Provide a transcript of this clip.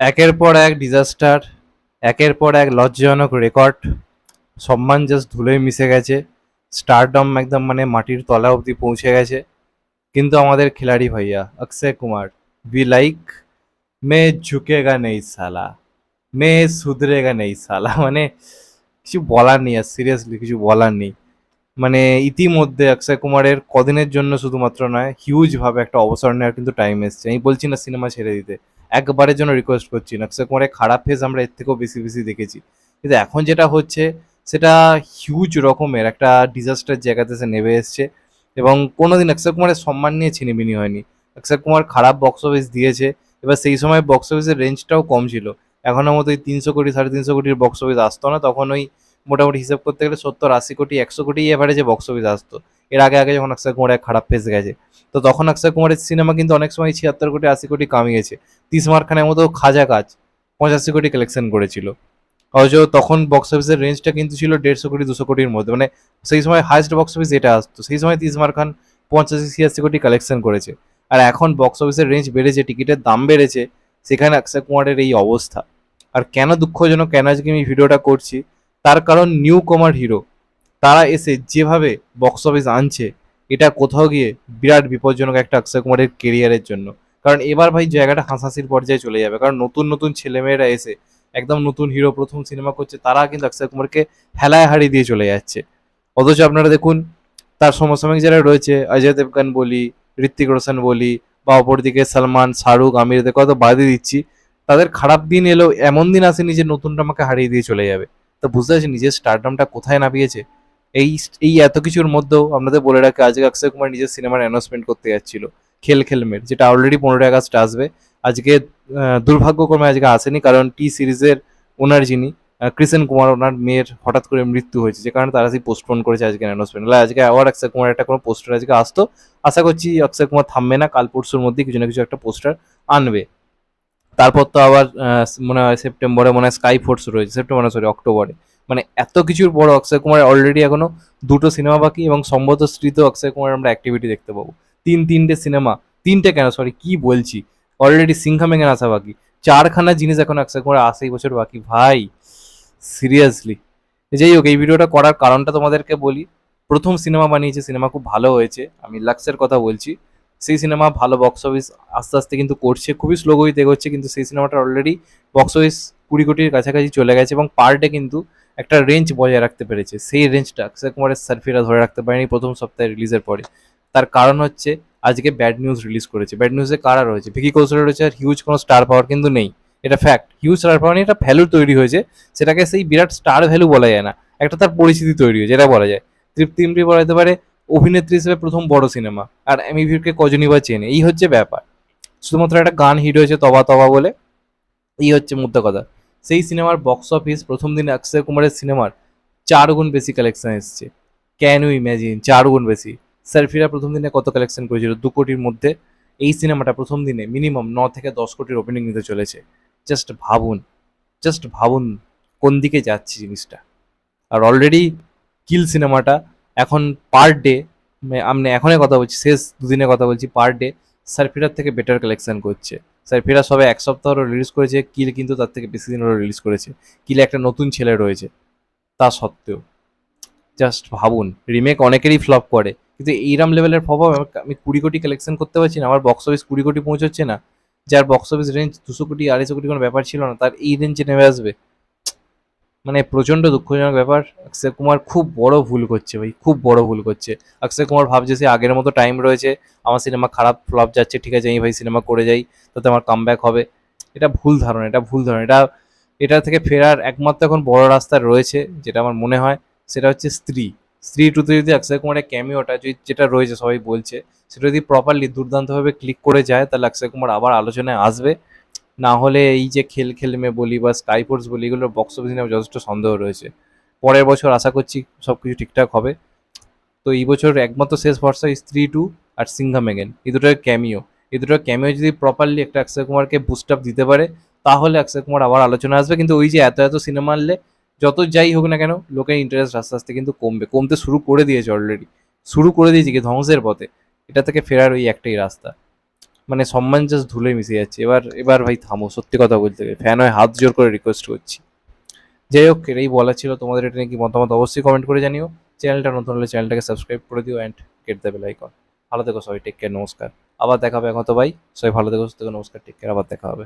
একের পর এক ডিজাস্টার একের পর এক লজ্জাজনক রেকর্ড সম্মান জাস্ট ধুলোয় মিশে গেছে স্টারডম একদম মানে মাটির তলা অবধি পৌঁছে গেছে। কিন্তু আমাদের খিলাড়ি ভাইয়া, অক্ষয় কুমার বি লাইক মে ঝুঁকেগা নেই সালা মে সুধরেগা নেই সালা মানে কিছু বলার নেই আর সিরিয়াসলি কিছু বলার নেই। মানে ইতিমধ্যে অক্ষয় কুমারের কদিনের জন্য শুধুমাত্র নয় হিউজ ভাবে একটা অবসর নেওয়ার কিন্তু টাইম এসছে। আমি বলছি না সিনেমা ছেড়ে দিতে। একবারের জন্য রিকোয়েস্ট করছি না। কুমারের খারাপ ফেজ আমরা এর থেকেও বেশি বেশি দেখেছি। কিন্তু এখন যেটা হচ্ছে, সেটা হিউজ রকমের একটা ডিজাস্টার জায়গাতে সে নেমে এসছে এবং কোনোদিন অক্ষয় কুমারের সম্মান নিয়ে ছিনিমিনি হয়নি। অক্ষয় কুমার খারাপ বক্স অফিস দিয়েছে, এবার সেই সময় বক্স অফিসের রেঞ্জটাও কম ছিল। এখনও মতো ওই তিনশো কোটি, সাড়ে তিনশো কোটির বক্স অফিস আসতো না। তখন ওই মোটামুটি হিসাব করতে গেলে সত্তর, আশি কোটি, একশো কোটি এভারেজে বক্স অফিস আসতো। এর আগে আগে যখন অক্ষয় কুমারের খারাপ ফেস গেছে, তো তখন অক্ষয় কুমারের সিনেমা কিন্তু অনেক সময় ছিয়াত্তর কোটি, আশি কোটি কামিয়েছে। তিসমার খানের মতো খাজা কাজ পঁচাশি কোটি কালেকশন করেছিল। অথচ তখন বক্স অফিসের রেঞ্জটা কিন্তু ছিল দেড়শো কোটি, দুশো কোটির মধ্যে। মানে সেই সময় হাইস্ট বক্স অফিস এটা আসতো, সেই সময় তিসমার খান পঞ্চাশি ছিয়াশি কোটি কালেকশন করেছে। আর এখন বক্স অফিসের রেঞ্জ বেড়েছে টিকিটের দাম বেড়েছে, সেখানে অক্ষয় কুমারের এই অবস্থা। আর কেন দুঃখজনক, কেন আজকে আমি ভিডিওটা করছি, তার কারণ নিউ কমার হিরো তারা এসে যেভাবে বক্স অফিস আনছে, এটা কোথাও গিয়ে বিরাট বিপজ্জনক একটা অক্ষয় কুমারের কেরিয়ারের জন্য। কারণ এবার ভাই জায়গাটা হাসাহাসির পর্যায়ে চলে যাবে। কারণ নতুন নতুন ছেলেমেয়েরা এসে, একদম নতুন হিরো প্রথম সিনেমা করছে, তারা কিন্তু অক্ষয় কুমারকে হেলায় হারিয়ে দিয়ে চলে যাচ্ছে। অথচ আপনারা দেখুন, তার সমসাময়িক যারা রয়েছে, অজয় দেবগান বলি ঋত্বিক রোশন বলি, বা অপরদিকে সালমান, শাহরুখ আমির আমিরদের কথা বাদই দিচ্ছি, তাদের খারাপ দিন এলো এমন দিন আসেনি যে নতুনটা আমাকে হারিয়ে দিয়ে চলে যাবে। তো বুঝতে পারছি নিজের স্টারডামটা কোথায় নামিয়েছে? এই এই এত কিছুর মধ্যেও আপনাদের বলে রাখি, আজকে অক্ষয় কুমার নিজের সিনেমার অ্যানাউন্সমেন্ট করতে যাচ্ছিল, খেল খেলমের, যেটা অলরেডি পনেরোই আগস্ট আসবে। আজকে দুর্ভাগ্যক্রমে আজকে আসেনি, কারণ টি সিরিজের ওনার যিনি কৃষেন কুমার, ওনার মেয়ের হঠাৎ করে মৃত্যু হয়েছে, যে কারণে তারা সেই পোস্টপোন করেছে আজকে অ্যানাউন্সমেন্ট আজকে আবার অক্ষয় কুমার একটা কোনো পোস্টার আজকে আসতো। আশা করছি অক্ষয় কুমার থামবে না, কাল পরশুর মধ্যে কিছু না কিছু একটা পোস্টার আনবে। তারপর তো আবার মনে হয় সেপ্টেম্বরে মনে হয় স্কাই ফোর্স রয়েছে সেপ্টেম্বর সরি অক্টোবরে মানে এত কিছুর বড় অক্ষয় কুমার অলরেডি এখনও দুটো সিনেমা বাকি এবং সম্ভবত স্ত্রীতেও অক্ষয় কুমার আমরা অ্যাক্টিভিটি দেখতে পাবো। তিন তিনটে সিনেমা তিনটে কেন? সরি কি বলছি? অলরেডি সিংহা মেঘেন আসা বাকি। চারখানা জিনিস এখন অক্ষয় কুমার এই বছর বাকি। ভাই সিরিয়াসলি যাই হোক, এই ভিডিওটা করার কারণটা তোমাদেরকে বলি। প্রথম সিনেমা বানিয়েছে সিনেমা খুব ভালো হয়েছে। আমি লাক্সের কথা বলছি। সেই সিনেমা ভালো বক্স অফিস আস্তে আস্তে কিন্তু করছে। খুবই স্লো গতিতে এগোচ্ছে, কিন্তু সেই সিনেমাটা অলরেডি বক্স অফিস কুড়ি কোটির কাছাকাছি চলে গেছে এবং পার ডে কিন্তু একটা রেঞ্জ বজায় রাখতে পেরেছে। সেই রেঞ্জটা অক্ষয় কুমারের সার্ফিরা ধরে রাখতে পারেনি প্রথম সপ্তাহে রিলিজের পরে। তার কারণ হচ্ছে আজকে ব্যাড নিউজ রিলিজ করেছে। ব্যাড নিউজে কারা রয়েছে? ভিকি কৌশলের রয়েছে আর হিউজ কোনো স্টার পাওয়ার কিন্তু নেই। এটা ফ্যাক্ট হিউজ স্টার পাওয়ার নিয়ে একটা ভ্যালু তৈরি হয়েছে, সেটাকে সেই বিরাট স্টার ভ্যালু বলা যায় না। একটা তার পরিচিতি তৈরি হয়েছে, এটা বলা যায়। তৃপ্তি ইমরি বলা যেতে পারে অভিনেত্রী হিসেবে প্রথম বড় সিনেমা আর এমি ভিড়কে কজনই বা চেনে? এই হচ্ছে ব্যাপার। শুধুমাত্র একটা গান হিট হয়েছে তবা তবা বলে, এই হচ্ছে মুদ্রা কথা। সেই সিনেমার বক্স অফিস প্রথম দিনে অক্ষয় কুমারের সিনেমার চার গুণ বেশি কালেকশন এসছে। ক্যান ইউ ইম্যাজিন চার গুণ বেশি। সার্ফিরা প্রথম দিনে কত কালেকশন করেছিল? দু কোটির মধ্যে এই সিনেমাটা প্রথম দিনে মিনিমাম ন থেকে দশ কোটির ওপেনিং নিতে চলেছে। জাস্ট ভাবুন জাস্ট ভাবুন কোন দিকে যাচ্ছে জিনিসটা। আর অলরেডি কিল সিনেমাটা এখন পার ডে আমি এখনই কথা বলছি, শেষ দুদিনে কথা বলছি পার ডে সার্ফিরার থেকে বেটার কালেকশন করছে। সার্ফিরা সবে এক সপ্তাহ হলো রিলিজ করেছে, কিল কিন্তু তার থেকে বেশি দিন হলো রিলিজ করেছে। কিলে একটা নতুন ছেলে রয়েছে, তা সত্ত্বেও। জাস্ট ভাবুন রিমেক অনেকেরই ফ্লপ করে, কিন্তু এইরাম লেভেলের ফ্লপ আমি কুড়ি কোটি কালেকশন করতে পারছি না, আমার বক্স অফিস কুড়ি কোটি পৌঁছচ্ছে না। যার বক্স অফিস রেঞ্জ দুশো কোটি, আড়াইশো কোটি কোনো ব্যাপার ছিল না, তার এই রেঞ্জে নেমে আসবে। মানে প্রচণ্ড দুঃখজনক ব্যাপার। অক্ষয় কুমার খুব বড় ভুল করছে ভাই, খুব বড় ভুল করছে। অক্ষয় কুমার ভাবছে সে আগের মতো টাইম রয়েছে, আমার সিনেমা খারাপ ফ্লপ যাচ্ছে, ঠিক আছে এই ভাই সিনেমা করে যাই, তাতে আমার কামব্যাক হবে। এটা ভুল ধারণা, এটা ভুল ধারণা। এটা এটা থেকে ফেরার একমাত্র এখন বড় রাস্তা রয়েছে, যেটা আমার মনে হয়, সেটা হচ্ছে স্ত্রী। স্ত্রী টুতে যদি অক্ষয় কুমারের ক্যামিওটা যদি, যেটা রয়েছে সবাই বলছে, সেটা যদি প্রপারলি দুর্দান্তভাবে ক্লিক করে যায়, তাহলে অক্ষয় কুমার আবার আলোচনায় আসবে। না হলে এই যে খেল খেলমে বলি বা স্কাই ফোর্স বলি এগুলোর বক্স অফিস নিয়ে যথেষ্ট সন্দেহ রয়েছে। পরের বছর আশা করছি সব কিছু ঠিকঠাক হবে। তো এই বছর একমাত্র শেষ ভরসা স্ত্রী টু আর সিংহা মেগেন এই দুটোর ক্যামিও এই দুটো ক্যামিও যদি প্রপারলি একটা অক্ষয় কুমারকে বুস্ট আপ দিতে পারে, তাহলে অক্ষয় কুমার আবার আলোচনা আসবে। কিন্তু ওই যে এত এত সিনেমা আনলে, যত যাই হোক না কেন, লোকের ইন্টারেস্ট আস্তে আস্তে কিন্তু কমবে। কমতে শুরু করে দিয়েছে অলরেডি শুরু করে দিয়েছে কি ধ্বংসের পথে। এটা থেকে ফেরার ওই একটাই রাস্তা। মানে সম্মান জাস্ট ধুলে মিশে যাচ্ছে। এবার এবার ভাই থামো, সত্যি কথা বলতে গেলে। ফ্যান হয় হাত জোর করে রিকোয়েস্ট করছি। যাই হোক, এটাই বলা ছিল। তোমাদের এটা নিয়ে কি মতামত অবশ্যই কমেন্ট করে জানিও। চ্যানেলটা নতুন হলে চ্যানেলটাকে সাবস্ক্রাইব করে দিও and get the bell icon ভালো থেকো সবাই টেক কেয়ার নমস্কার। আবার দেখা হবে এখন তো ভাই। সবাই ভালো থেকো, সুস্থ নমস্কার টেক কেয়ার আবার দেখা হবে।